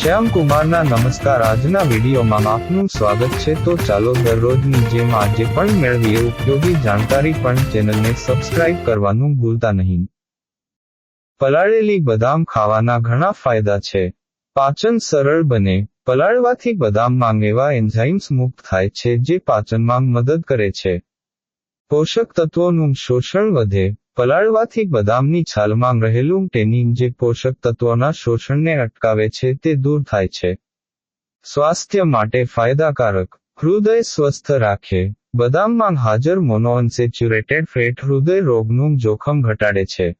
શ્યામ કુમારના નમસ્કાર. આજના વિડીયોમાં આપનું સ્વાગત છે. તો ચાલો દરરોજની જેમ આજે પણ મેળવીએ ઉપયોગી જાણકારી પણ ચેનલને સબસ્ક્રાઇબ કરવાનું ભૂલતા નહીં. પલાળેલી બદામ ખાવાના ઘણા ફાયદા છે. પાચન સરળ બને. પલાળવાથી બદામમાં એવા એન્ઝાઇમ્સ મુક્ત થાય છે જે પાચનમાં મદદ કરે છે. પોષક તત્વોનું શોષણ વધે. પલાળવાથી બદામની છાલમાં રહેલું ટેનિન જે પોષક તત્વોના શોષણને અટકાવે છે તે દૂર થાય છે. સ્વાસ્થ્ય માટે ફાયદાકારક. હૃદય સ્વસ્થ રાખે. બદામમાં હાજર મોનોઅનસેચ્યુરેટેડ ફેટ હૃદય રોગનું જોખમ ઘટાડે છે.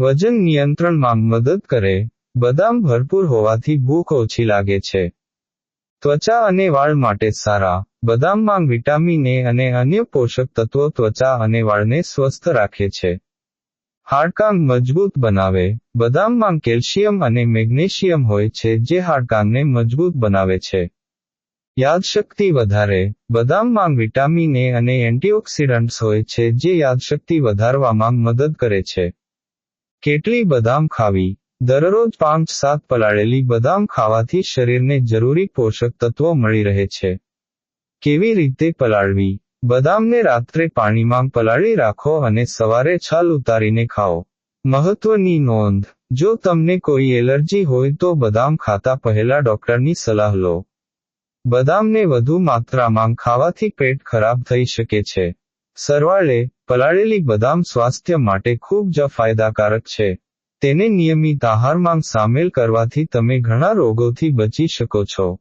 વજન નિયંત્રણમાં મદદ કરે. બદામ ભરપૂર હોવાથી ભૂખ ઓછી લાગે છે. ત્વચા અને વાળ માટે સારા. બદામમાં વિટામિન એ અને અન્ય પોષક તત્વો ત્વચા અને વાળને સ્વસ્થ રાખે છે. હાડકાંગ મજબૂત બનાવે. બદામમાં કેલ્શિયમ અને મેગ્નેશિયમ હોય છે જે હાડકાંગને મજબૂત બનાવે છે. યાદશક્તિ વધારે. બદામમાં વિટામિન એ અને એન્ટીઓક્સિડન્ટ્સ હોય છે જે યાદશક્તિ વધારવામાં મદદ કરે છે. કેટલી બદામ ખાવી? દરરોજ પાંચ સાત પલાળેલી બદામ ખાવાથી શરીરને જરૂરી પોષક તત્વો મળી રહે છે. કેવી રીતે પલાળવી? બદામને રાત્રે પાણીમાં પલાળી રાખો અને સવારે છાલ ઉતારીને ખાઓ. મહત્વની નોંધ, જો તમને કોઈ એલર્જી હોય તો બદામ ખાતા પહેલા ડોક્ટરની સલાહ લો. બદામને વધુ માત્રામાં ખાવાથી પેટ ખરાબ થઈ શકે છે. સરવાળે, પલાળેલી બદામ સ્વાસ્થ્ય માટે ખૂબ જ ફાયદાકારક છે. તેને નિયમિત આહારમાં સામેલ કરવાથી તમે ઘણા રોગોથી બચી શકો છો.